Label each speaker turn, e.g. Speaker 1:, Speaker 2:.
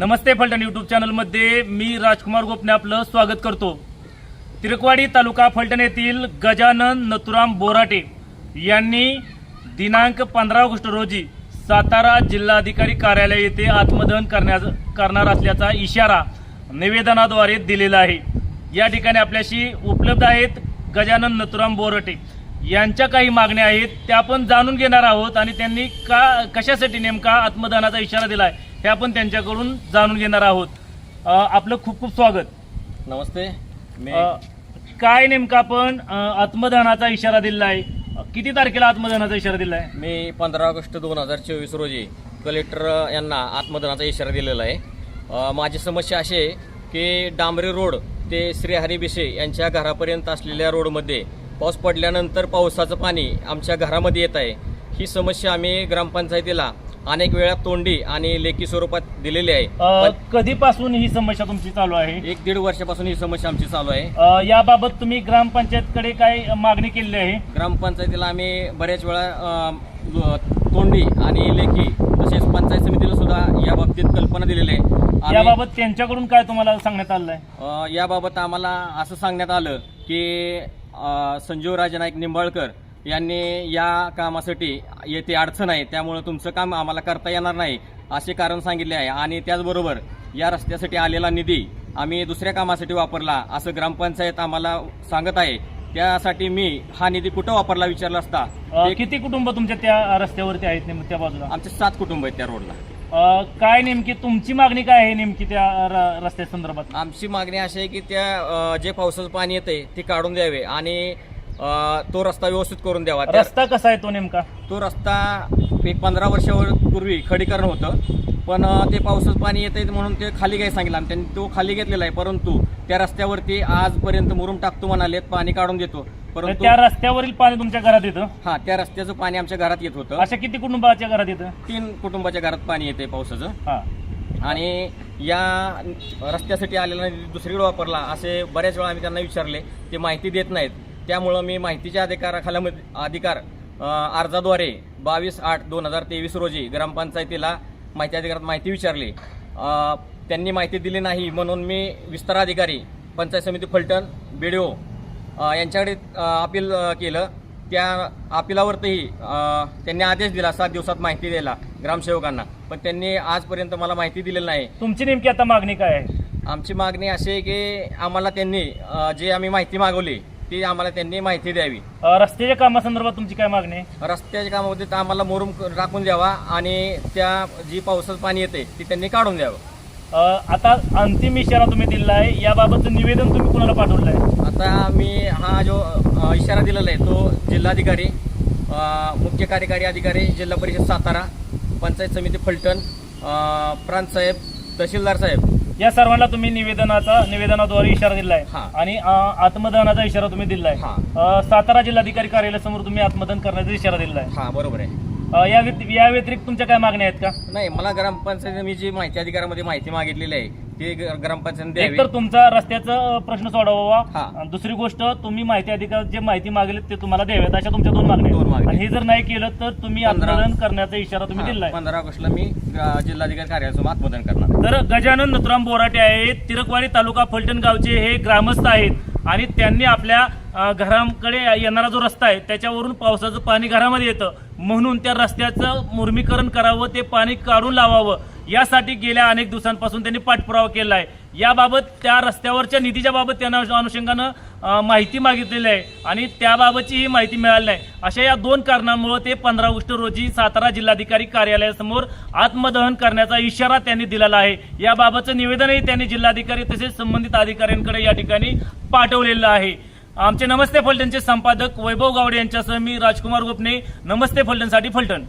Speaker 1: नमस्ते Phaltan YouTube चॅनलमध्ये मी राजकुमार गोपने आपलं स्वागत करतो. तिरकवाडी तालुका फलटण येथील गजानन नथुराम बोराटे यांनी दिनांक पंधरा ऑगस्ट रोजी सातारा जिल्हाधिकारी कार्यालय येथे आत्मदहन करण्या करणार असल्याचा इशारा निवेदनाद्वारे दिलेला आहे. या ठिकाणी आपल्याशी उपलब्ध आहेत गजानन नथुराम बोरटे. यांच्या काही मागण्या आहेत त्या आपण जाणून घेणार आहोत आणि त्यांनी का कशासाठी नेमका आत्मदहनाचा इशारा दिला आहे हे आपण त्यांच्याकडून जाणून घेणार आहोत. अ, आपलं खूप खूप स्वागत.
Speaker 2: नमस्ते. मी
Speaker 1: अ, काय नेमका आपण अ, आत्मदहनाचा इशारा दिला आहे किती तारखेला आत्मदहनाचा इशारा दिलाय?
Speaker 2: मी पंधरा ऑगस्ट दोन हजार चोवीस रोजी कलेक्टर यांना आत्मदानाचा इशारा दिलेला आहे. अ, माझी समस्या अशी आहे की डांबरी रोड ते श्रीहरी बिसे यांच्या घरापर्यंत असलेल्या रोडमध्ये पाऊस पडल्यानंतर पावसाचं पाणी आमच्या घरामध्ये येत आहे. ही समस्या आम्ही ग्रामपंचायतीला अनेक वेळा तोंडी आणि लेखी स्वरूपात दिलेली आहे.
Speaker 1: अ,
Speaker 2: पण
Speaker 1: कधीपासून ही समस्या तुमची चालू आहे?
Speaker 2: एक दीड वर्षापासून ही समस्या आमची चालू आहे.
Speaker 1: अ, याबाबत तुम्ही ग्रामपंचायतकडे काय मागणी केलेली आहे?
Speaker 2: ग्रामपंचायतीला आम्ही बऱ्याच वेळा अ, लो- तोंडी आणि लेखी तसेच पंचायत समितीला सुद्धा या बाबतीत कल्पना दिलेली आहे. आम्ही-
Speaker 1: याबाबत त्यांच्याकडून काय तुम्हाला सांगण्यात आलं आहे
Speaker 2: अ, याबाबत आम्हाला असं सांगण्यात आलं की अ, संजीव राजे नाईक निंबाळकर यांनी या कामासाठी येथे अडचण आहे त्यामुळे तुमचं काम आम्हाला करता येणार नाही असे कारण सांगितले आहे. आणि त्याचबरोबर या रस्त्यासाठी आलेला निधी आम्ही दुसऱ्या कामासाठी वापरला असं ग्रामपंचायत आम्हाला सांगत आहे. त्यासाठी मी हा निधी कुठं वापरला विचारला असता
Speaker 1: अ, किती कुटुंब तुमच्या त्या रस्त्यावरती आहेत नेमकं त्या बाजूला?
Speaker 2: आमचे सात कुटुंब आहेत त्या रोडला.
Speaker 1: अ, काय नेमकी तुमची मागणी काय आहे नेमकी त्या र- रस्त्या संदर्भात?
Speaker 2: आमची मागणी अशी आहे की त्या अ, जे पावसाचं पाणी येते ते काढून द्यावे. आणि तो रस्ता व्यवस्थित करून द्यावा. त्या-
Speaker 1: रस्ता कसा आहे तो नेमका?
Speaker 2: तो रस्ता एक पंधरा वर्षावर पूर्वी खडीकरण होतं. पण अ, ते पावसाचं पाणी येते म्हणून ते खाली घ्यायला सांगितलं आणि त्यांनी तो खाली घेतलेला आहे. परंतु त्या रस्त्यावरती आजपर्यंत मुरुम टाकतो म्हणालेत पाणी काढून देतो. परंतु
Speaker 1: त्या रस्त्यावरील पाणी तुमच्या घरात येतं?
Speaker 2: हा त्या रस्त्याचं पाणी आमच्या घरात येत होतं.
Speaker 1: अशा किती कुटुंबाच्या घरात येतं?
Speaker 2: तीन कुटुंबाच्या घरात पाणी येते पावसाचं.
Speaker 1: हा.
Speaker 2: आणि या रस्त्यासाठी आलेला निधी दुसरीकडे वापरला. असे बऱ्याच वेळा आम्ही त्यांना विचारले ते माहिती देत नाहीत. त्यामुळं मी माहितीच्या अधिकाराखाल्यामध्ये अधिकार अर्जाद्वारे बावीस आठ दोन हजार तेवीस रोजी ग्रामपंचायतीला माहिती अधिकारात माहिती विचारली. त्यांनी माहिती दिली नाही म्हणून मी विस्तार अधिकारी पंचायत समिती फलटण बी यांच्याकडे अपील केलं. त्या अपिलावरती अ, त्यांनी आदेश दिला सात दिवसात माहिती द्यायला ग्रामसेवकांना. पण त्यांनी आजपर्यंत मला माहिती दिलेली नाही.
Speaker 1: तुमची नेमकी आता मागणी काय आहे?
Speaker 2: आमची मागणी अशी आहे की आम्हाला त्यांनी जे आम्ही माहिती मागवली ती आम्हाला त्यांनी माहिती द्यावी.
Speaker 1: अ, रस्त्याच्या कामासंदर्भात तुमची काय मागणी आहे?
Speaker 2: रस्त्याच्या कामामध्ये तर आम्हाला मोरूम क- राखून द्यावा आणि त्या जी पावसाचं पाणी येते ती त्यांनी काढून द्यावं.
Speaker 1: अ, आता अंतिम इशारा तुम्ही दिला आहे याबाबतचं निवेदन तुम्ही कुणाला पाठवलं आहे
Speaker 2: आता मी हा जो अ, इशारा दिलेला आहे तो जिल्हाधिकारी अ, मुख्य कार्यकारी अधिकारी जिल्हा परिषद सातारा पंचायत समिती फलटण अ, प्रांत साहेब तहसीलदार साहेब.
Speaker 1: या सर्वांना तुम्ही निवेदनाचा निवेदनाद्वारे इशारा दिलाय
Speaker 2: हा.
Speaker 1: आणि अ, आत्मदहनाचा इशारा तुम्ही दिलाय
Speaker 2: हा.
Speaker 1: अ, सातारा जिल्हाधिकारी कार्यालयासमोर तुम्ही आत्मदहन करण्याचा इशारा दिलाय
Speaker 2: हा बरोबर आहे
Speaker 1: अ, या व्यति- या व्यतिरिक्त तुमच्या काय मागण्या आहेत का?
Speaker 2: नाही मला ग्रामपंचायत मी जी माहिती अधिकारामध्ये माहिती मागितलेली आहे ती ग- ग्रामपंचायत द्यावी.
Speaker 1: एकतर तुमचा रस्त्याचा अ, प्रश्न सोडवावा
Speaker 2: हा.
Speaker 1: आणि दुसरी गोष्ट तुम्ही माहिती अधिकार जे माहिती मागेल ते तुम्हाला द्याव्यात अशा तुमच्या दोन मागण्या
Speaker 2: दोन
Speaker 1: आहेत.
Speaker 2: मागण्या.
Speaker 1: आणि हे जर नाही केलं तर तुम्ही
Speaker 2: पंधरा-
Speaker 1: आत्मदहन करण्याचा इशारा तुम्ही दिलाय
Speaker 2: पंधरा ऑगस्टला मी जिल्हाधिकारी कार्यालयासमोर आत्मदान करणार.
Speaker 1: तर गजानन नथुराम बोराटे आहेत. तिरकवाडी तालुका फलटण गावचे हे ग्रामस्थ आहेत. आणि त्यांनी आपल्या घरांकडे घराकडे येणारा जो रस्ता आहे त्याच्यावरून पावसाचं पाणी घरामध्ये येतं. म्हणून त्या रस्त्याचं मुर्मीकरण करावं ते पाणी काढून लावावं. यासाठी गेल्या अनेक दिवसांपासून त्यांनी पाठपुरावा केला आहे याबाबत त्या रस्त्यावरच्या निधीच्या बाबत त्यांना अनुषंगानं माहिती मागितलेली आहे आणि त्याबाबतची ही माहिती मिळाली नाही. अशा या दोन कारणांमुळे ते पंधरा ऑगस्ट रोजी सातारा जिल्हाधिकारी कार्यालयासमोर आत्मदहन करण्याचा इशारा त्यांनी दिलेला आहे. याबाबतचं निवेदनही त्यांनी जिल्हाधिकारी तसेच संबंधित अधिकाऱ्यांकडे या ठिकाणी पाठवलेलं आहे. आमचे नमस्ते फलटणचे संपादक वैभव गावडे यांच्यासह मी राजकुमार गोपने नमस्ते फलटणसाठी फलटण.